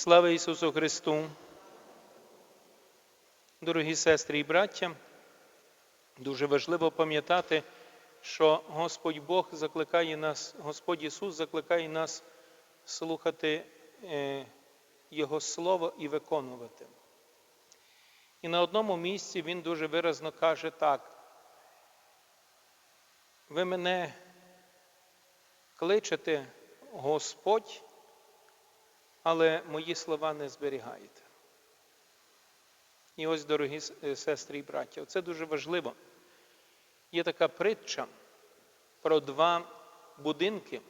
Слава Ісусу Христу! Дорогі сестри і браття, дуже важливо пам'ятати, що Господь Бог закликає нас, Господь Ісус закликає нас слухати е, Його Слово і виконувати. І на одному місці Він дуже виразно каже так. Ви мене кличете Господь, але мої слова не зберігаєте. І ось, дорогі сестри і браття, це дуже важливо. Є така притча про два будинки,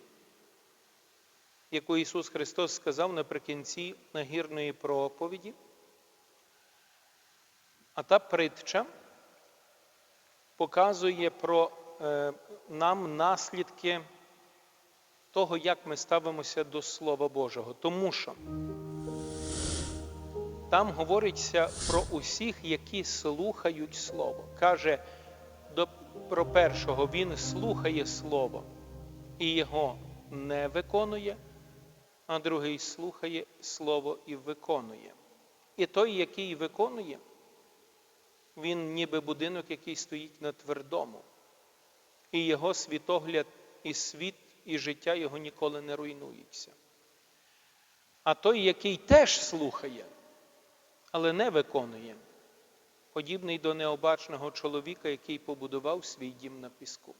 яку Ісус Христос сказав наприкінці нагірної проповіді. А та притча показує про е, нам наслідки того, як ми ставимося до Слова Божого. Тому що там говориться про усіх, які слухають Слово. Каже до, про першого, він слухає Слово і його не виконує, а другий слухає Слово і виконує. І той, який виконує, він ніби будинок, який стоїть на твердому. І його світогляд, і світ, і життя його ніколи не руйнується. А той, який теж слухає, але не виконує, подібний до необачного чоловіка, який побудував свій дім на піску.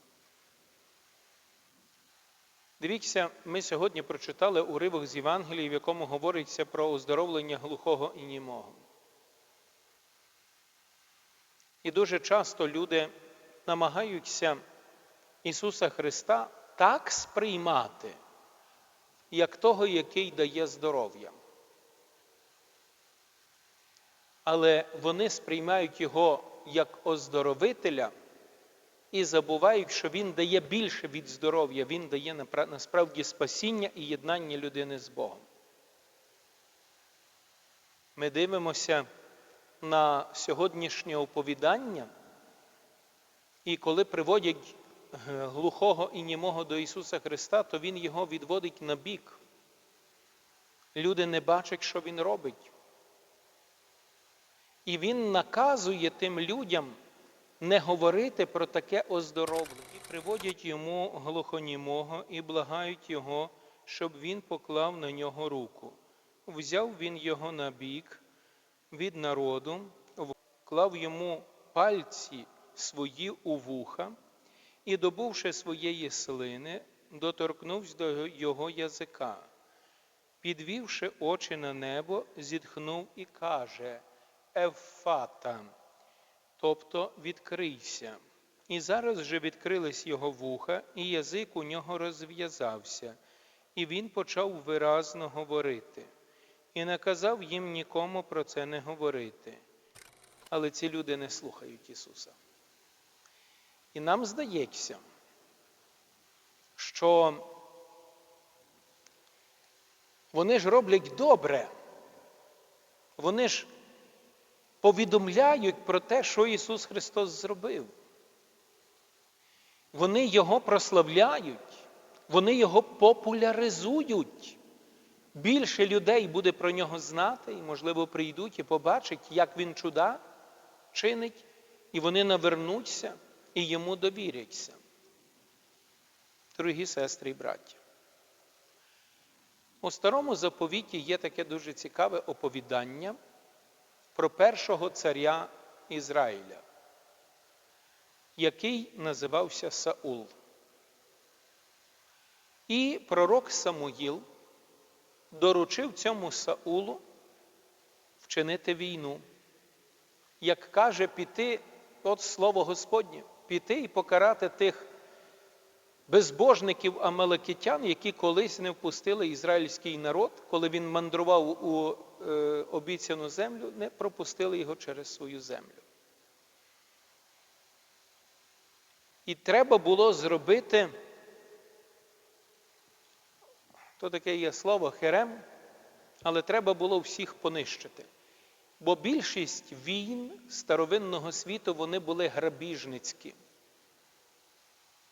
Дивіться, ми сьогодні прочитали уривок з Євангелії, в якому говориться про оздоровлення глухого і німого. І дуже часто люди намагаються Ісуса Христа так сприймати, як того, який дає здоров'я. Але вони сприймають Його як оздоровителя і забувають, що Він дає більше від здоров'я, Він дає насправді спасіння і єднання людини з Богом. Ми дивимося на сьогоднішнє оповідання, і коли приводять глухого і німого до Ісуса Христа, то Він його відводить на бік. Люди не бачать, що Він робить. І Він наказує тим людям не говорити про таке оздоровлення. І приводять йому глухонімого і благають його, щоб він поклав на нього руку. Взяв він його на бік від народу, вклав йому пальці свої у вуха і, добувши своєї слини, доторкнувся до його язика. Підвівши очі на небо, зітхнув і каже Ефата, тобто відкрийся. І зараз же відкрились його вуха, і язик у нього розв'язався, і він почав виразно говорити, і наказав їм нікому про це не говорити. Але ці люди не слухають Ісуса. І нам здається, що вони ж роблять добре. Вони ж повідомляють про те, що Ісус Христос зробив. Вони Його прославляють, вони Його популяризують. Більше людей буде про нього знати, і, можливо, прийдуть і побачать, як він чуда чинить, і вони навернуться і йому довіряться. Дорогі сестри і браття. У старому заповіті є таке дуже цікаве оповідання про першого царя Ізраїля, який називався Саул. І пророк Самуїл доручив цьому Саулу вчинити війну. Як каже, піти, от слово Господнє, піти і покарати тих безбожників амалекитян, які колись не впустили ізраїльський народ, коли він мандрував у е, обіцяну землю, не пропустили його через свою землю. І треба було зробити, то таке є слово херем, але треба було всіх понищити. Бо більшість війн старовинного світу вони були грабіжницькі.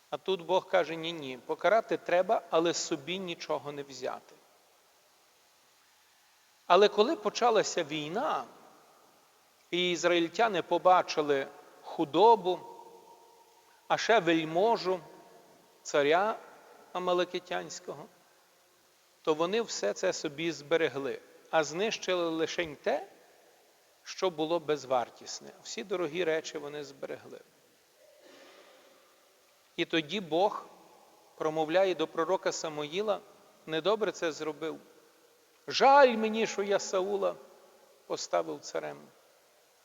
А тут Бог каже: ні, ні, покарати треба, але собі нічого не взяти. Але коли почалася війна, і ізраїльтяни побачили худобу, а ще вельможу царя Амалекитянського, то вони все це собі зберегли, а знищили лише те, що було безвартісне. Всі дорогі речі вони зберегли. І тоді Бог промовляє до пророка Самоїла, недобре це зробив. Жаль мені, що я Саула поставив царем.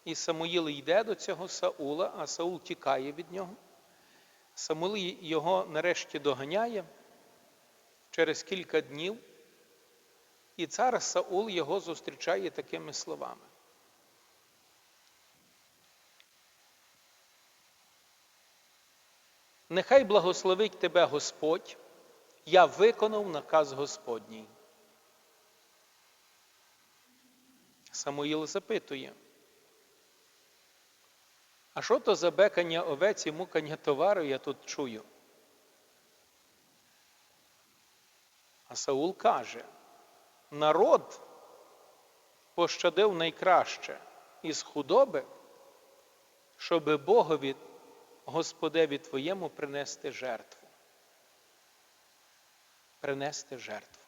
І Самуїл йде до цього Саула, а Саул тікає від нього. Самуїл його нарешті доганяє через кілька днів, і цар Саул його зустрічає такими словами. Нехай благословить тебе Господь, я виконав наказ Господній. Самуїл запитує, а що то за бекання овець і мукання товару я тут чую? А Саул каже, народ пощадив найкраще із худоби, щоби Богові, Господеві твоєму принести жертву. Принести жертву.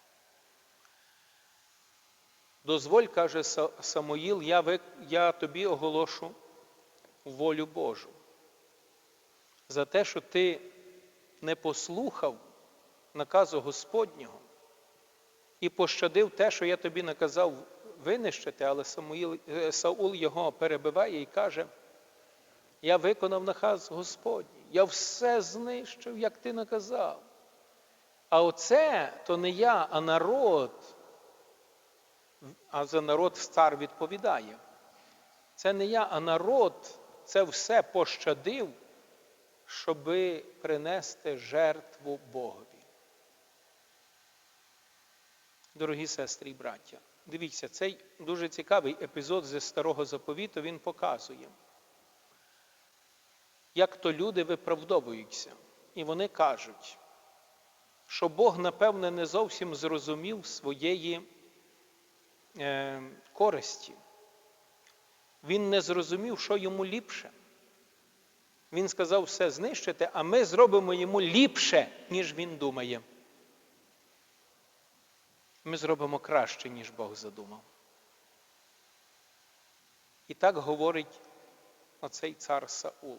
Дозволь, каже Самоїл, я, ви, я тобі оголошу волю Божу. За те, що ти не послухав наказу Господнього і пощадив те, що я тобі наказав винищити, але Самуїл, Саул його перебиває і каже, я виконав наказ Господній, я все знищив, як ти наказав. А оце то не я, а народ. А за народ цар відповідає. Це не я, а народ це все пощадив, щоби принести жертву Богові. Дорогі сестри і браття, дивіться, цей дуже цікавий епізод зі старого заповіту він показує, як то люди виправдовуються. І вони кажуть, що Бог, напевне, не зовсім зрозумів своєї е, користі. Він не зрозумів, що йому ліпше. Він сказав все знищити, а ми зробимо йому ліпше, ніж він думає. Ми зробимо краще, ніж Бог задумав. І так говорить оцей цар Саул.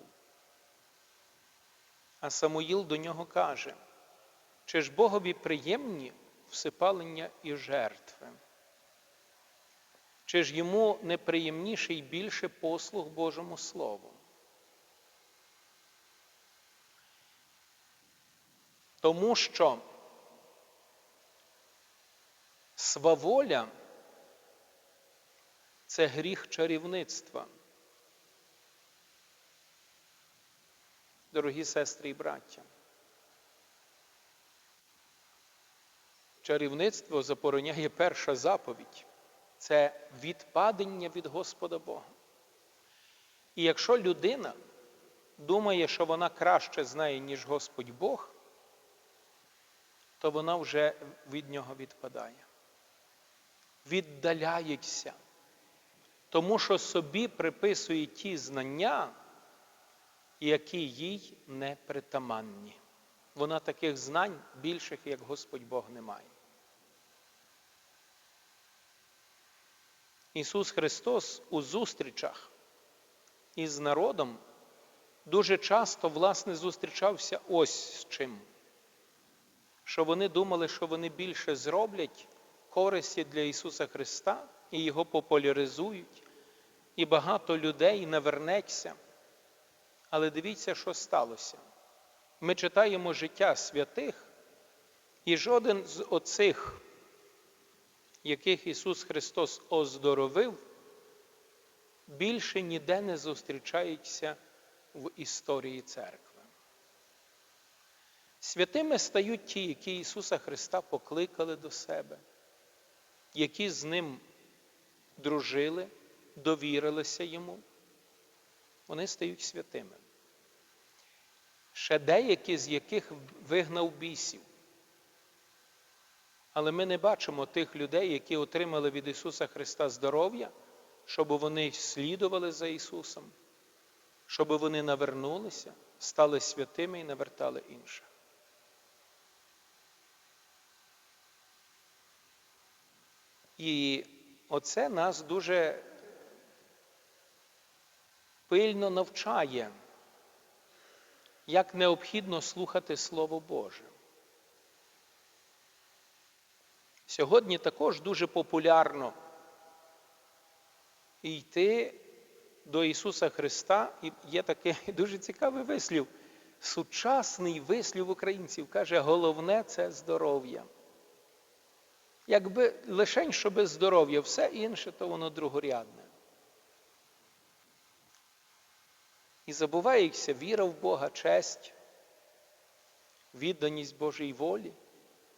А Самуїл до нього каже, чи ж Богові приємні всипалення і жертви? Чи ж йому неприємніше і більше послуг Божому Слову? Тому що сваволя це гріх чарівництва. Дорогі сестри і браття. Чарівництво забороняє перша заповідь це відпадення від Господа Бога. І якщо людина думає, що вона краще знає, ніж Господь Бог, то вона вже від нього відпадає. Віддаляється, тому що собі приписує ті знання, які їй не притаманні. Вона таких знань більших, як Господь Бог, не має. Ісус Христос у зустрічах із народом дуже часто, власне, зустрічався ось з чим. Що вони думали, що вони більше зроблять користі для Ісуса Христа і Його популяризують, і багато людей навернеться. Але дивіться, що сталося. Ми читаємо життя святих, і жоден з оцих яких Ісус Христос оздоровив, більше ніде не зустрічаються в історії церкви. Святими стають ті, які Ісуса Христа покликали до себе, які з Ним дружили, довірилися Йому. Вони стають святими. Ще деякі з яких вигнав бісів. Але ми не бачимо тих людей, які отримали від Ісуса Христа здоров'я, щоб вони слідували за Ісусом, щоб вони навернулися, стали святими і навертали інших. І оце нас дуже пильно навчає, як необхідно слухати Слово Боже. Сьогодні також дуже популярно йти до Ісуса Христа, і є такий дуже цікавий вислів. Сучасний вислів українців каже, головне це здоров'я. Якби лишень, щоби здоров'я, все інше, то воно другорядне. І забувається віра в Бога, честь, відданість Божій волі,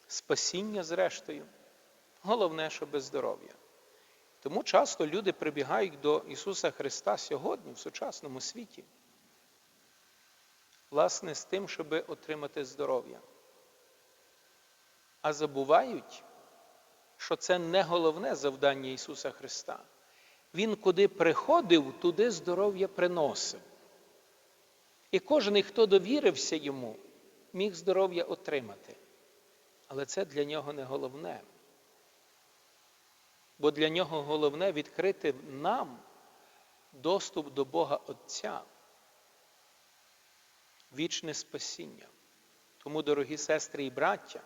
спасіння зрештою. Головне, щоб здоров'я. Тому часто люди прибігають до Ісуса Христа сьогодні, в сучасному світі, власне, з тим, щоб отримати здоров'я. А забувають, що це не головне завдання Ісуса Христа. Він куди приходив, туди здоров'я приносив. І кожен, хто довірився йому, міг здоров'я отримати. Але це для нього не головне. Бо для нього головне відкрити нам доступ до Бога Отця, вічне спасіння. Тому, дорогі сестри і браття,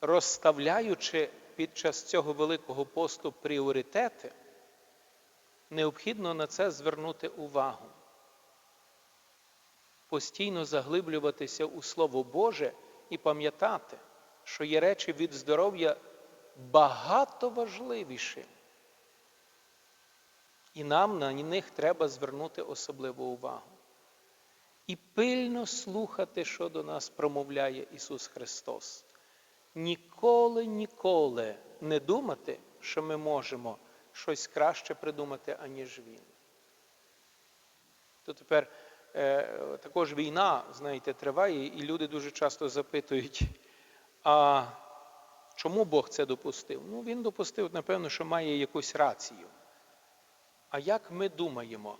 розставляючи під час цього Великого посту пріоритети, необхідно на це звернути увагу. Постійно заглиблюватися у Слово Боже і пам'ятати, що є речі від здоров'я багато важливіші. І нам на них треба звернути особливу увагу. І пильно слухати, що до нас промовляє Ісус Христос. Ніколи, ніколи не думати, що ми можемо щось краще придумати, аніж Він. То тепер також війна, знаєте, триває, і люди дуже часто запитують, а чому Бог це допустив? Ну, Він допустив, напевно, що має якусь рацію. А як ми думаємо,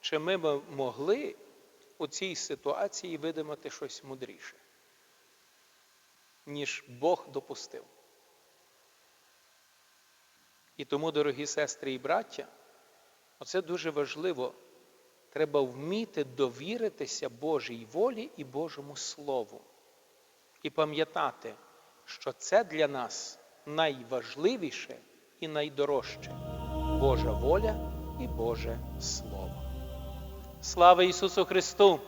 чи ми б могли у цій ситуації видимати щось мудріше, ніж Бог допустив? І тому, дорогі сестри і браття, оце дуже важливо. Треба вміти довіритися Божій волі і Божому Слову. І пам'ятати, що це для нас найважливіше і найдорожче Божа воля і Боже Слово. Слава Ісусу Христу!